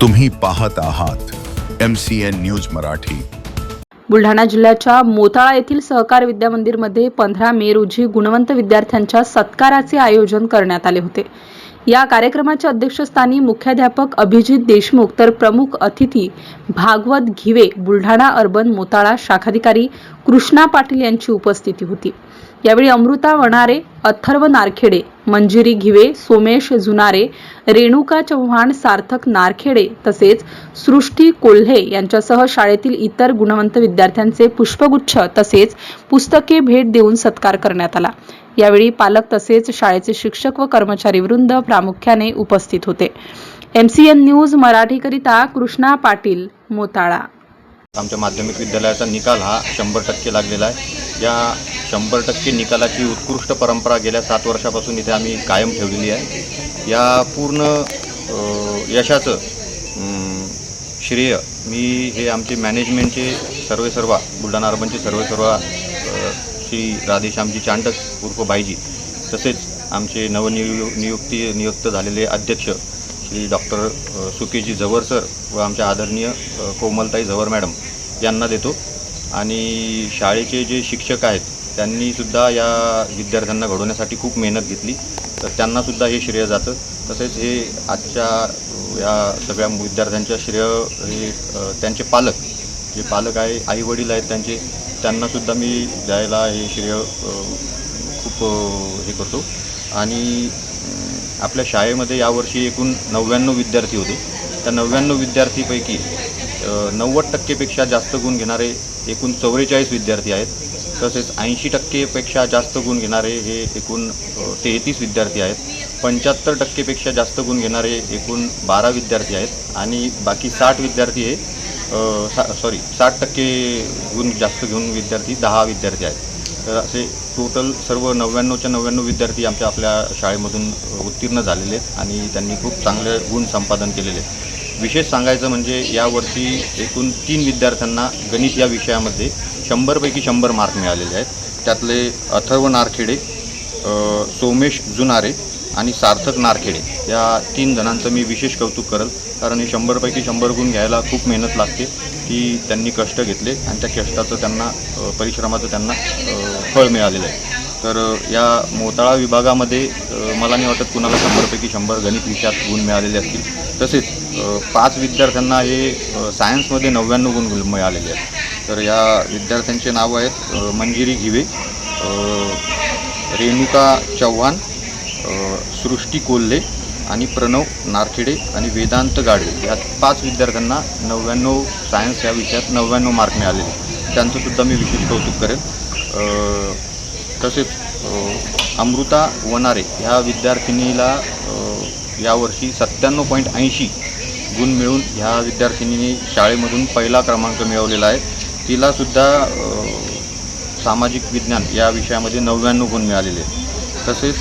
तुम्ही पाहत आहात M C N news Marathi. Buldhana जिल्ह्याच्या मोताळा येथील सहकार विद्या मंदिरमध्ये पंधरा मे रोजी गुणवंत विद्यार्थ्यांच्या सत्काराचे आयोजन करण्यात आले होते. या कार्यक्रमाच्या अध्यक्षस्थानी मुख्याध्यापक अभिजित देशमुख तर प्रमुख अतिथी भागवत घिवे बुलढाणा अर्बन मोताळा शाखाधिकारी कृष्णा पाटील यांची उपस्थिती होती. यावेळी अमृता वणारे अथर्व नारखेडे मंजिरी घिवे सोमेश जुनारे रेणुका चव्हाण सार्थक नारखेडे तसेच सृष्टी कोल्हे यांच्यासह शाळेतील इतर गुणवंत विद्यार्थ्यांचे पुष्पगुच्छ तसेच पुस्तके भेट देऊन सत्कार करण्यात आला. यावेळी पालक तसेच शाळेचे शिक्षक व कर्मचारी वृंद प्रामुख्याने उपस्थित होते. एमसीएन न्यूज मराठीकरिता कृष्णा पाटील मोताळा. आमच्या माध्यमिक विद्यालयाचा निकाल हा शंभर टक्के लागलेला आहे. या शंभर टक्के निकालाची उत्कृष्ट परंपरा गेल्या सात वर्षापासून इथे आम्ही कायम ठेवलेली आहे. या पूर्ण यशाचं श्रेय मी हे आमचे मॅनेजमेंटचे सर्वे सर्वा बुलढाणा अर्बनचे सर्वे सर्वा श्री राधेश्यामजी चांडक उर्फ बाईजी तसेच आमचे नवनियु नियुक्ती नियुक्त झालेले अध्यक्ष श्री डॉक्टर सुकेजी जवर सर व आमच्या आदरणीय कोमलताई जवर मॅडम यांना देतो. आणि शाळेचे जे शिक्षक आहेत त्यांनीसुद्धा या विद्यार्थ्यांना घडवण्यासाठी खूप मेहनत घेतली. तर त्यांनासुद्धा हे श्रेय जातं. तसेच हे आजच्या या सगळ्या विद्यार्थ्यांच्या श्रेय हे त्यांचे पालक जे पालक आहे आई वडील आहेत त्यांचे त्यांनासुद्धा मी द्यायला हे श्रेय खूप हे करतो. आणि आपल्या शाळेमध्ये यावर्षी एकूण नव्याण्णव विद्यार्थी होते. त्या नव्याण्णव विद्यार्थीपैकी नव्वद टक्केपेक्षा जास्त गुण घेणारे एकूण चौवेचाळीस विद्यार्थी आहेत. तसेच ऐंशी टक्केपेक्षा जास्त गुण घेणारे हे एकूण तेहतीस विद्यार्थी आहेत. पंच्याहत्तर टक्केपेक्षा जास्त गुण घेणारे एकूण बारा विद्यार्थी आहेत. आणि बाकी साठ विद्यार्थी हे सा सॉरी साठ टक्के गुण जास्त घेऊन विद्यार्थी दहा विद्यार्थी आहेत. तर असे टोटल सर्व नव्याण्णवच्या नव्याण्णव विद्यार्थी आमच्या आपल्या शाळेमधून उत्तीर्ण झालेले आहेत. आणि त्यांनी खूप चांगले गुण संपादन केलेले आहेत. विशेष सांगायचं म्हणजे यावर्षी एकूण तीन विद्यार्थ्यांना गणित या विषयामध्ये शंभरपैकी शंभर मार्क मिळालेले आहेत. त्यातले अथर्व नारखेडे सोमेश जुनारे आणि सार्थक नारखेडे या तीन जणांचं मी विशेष कौतुक करेल. कारण हे शंभरपैकी शंभर गुण घ्यायला खूप मेहनत लागते. ती त्यांनी कष्ट घेतले आणि त्या कष्टाचं त्यांना परिश्रमाचं त्यांना फळ मिळालेलं आहे. तर या मोताळा विभागामध्ये मला नाही वाटत कुणाला शंभरपैकी शंभर गणित विषयात गुण मिळालेले असतील. तसेच पाच विद्यार्थ्यांना हे सायन्समध्ये नव्याण्णव गुण मिळालेले आहेत. तर या विद्यार्थ्यांचे नाव आहेत मंजिरी घिवे रेणुका चव्हाण सृष्टी कोल्हे आणि प्रणव नारखेडे आणि वेदांत गाडगे. या पाच विद्यार्थ्यांना नव्याण्णव सायन्स या विषयात नव्याण्णव मार्क मिळालेले त्यांचंसुद्धा मी विशेष कौतुक करेन. तसेच अमृता वनारे ह्या विद्यार्थिनीला यावर्षी सत्त्याण्णव पॉईंट ऐंशी गुण मिळून ह्या विद्यार्थिनीने शाळेमधून पहिला क्रमांक मिळवलेला आहे. तिलासुद्धा सामाजिक विज्ञान या विषयामध्ये नव्याण्णव गुण मिळालेले आहेत. तसेच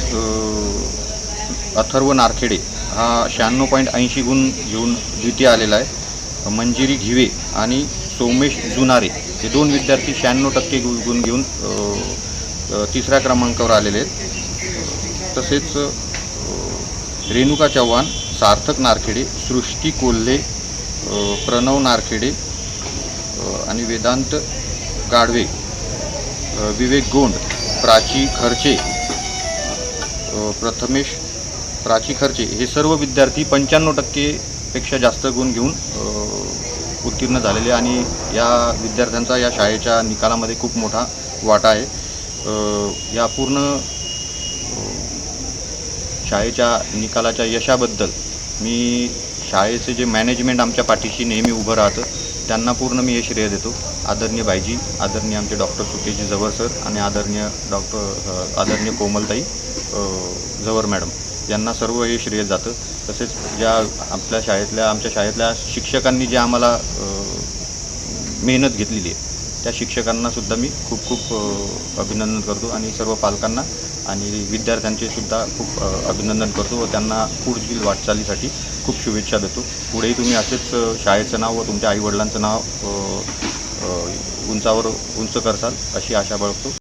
अथर्व नारखेडे हा शहाण्णव पॉईंट ऐंशी गुण घेऊन द्वितीय आलेला आहे. मंजिरी घिवे आणि सोमेश जुनारे हे दोन विद्यार्थी शहाण्णव टक्के गु गुण घेऊन तिसऱ्या क्रमांकावर आलेले आहेत. तसेच रेणुका चव्हाण सार्थक नारखेडे सृष्टी कोल्हे प्रणव नारखेडे आणि वेदांत गाडवे विवेक गोंड प्राची खर्चे प्रथमेश प्राची खर्चे हे सर्व विद्यार्थी पंच्याण्णव टक्केपेक्षा जास्त गुण घेऊन उत्तीर्ण झालेले आणि या विद्यार्थ्यांचा या शाळेच्या निकालामध्ये खूप मोठा वाटा आहे. या पूर्ण शाळेच्या निकालाच्या यशाबद्दल मी शाळेचे जे मॅनेजमेंट आमच्या पाठीशी नेहमी उभं राहतं त्यांना पूर्ण मी हे श्रेय देतो. आदरणीय बायजी आदरणीय आमचे डॉक्टर सुकेशजी जवर सर आणि आदरणीय डॉक्टर आदरणीय कोमलताई जवर मॅडम यांना सर्व हे श्रेय जातं. तसेच ज्या आपल्या शाळेतल्या आमच्या शाळेतल्या शिक्षकांनी जे आम्हाला मेहनत घेतलेली आहे त्या शिक्षकांनासुद्धा मी खूप खूप अभिनंदन करतो आणि सर्व पालकांना आणि विद्यार्थ्यांचे सुद्धा खूप अभिनंदन करतो व त्यांना पुढील वाटचालीसाठी खूप शुभेच्छा देतो. पुढेही तुम्ही असेच शाळेचं नाव व तुमच्या आईवडिलांचं नाव उंचावर उंच करसाल अशी आशा बाळगतो.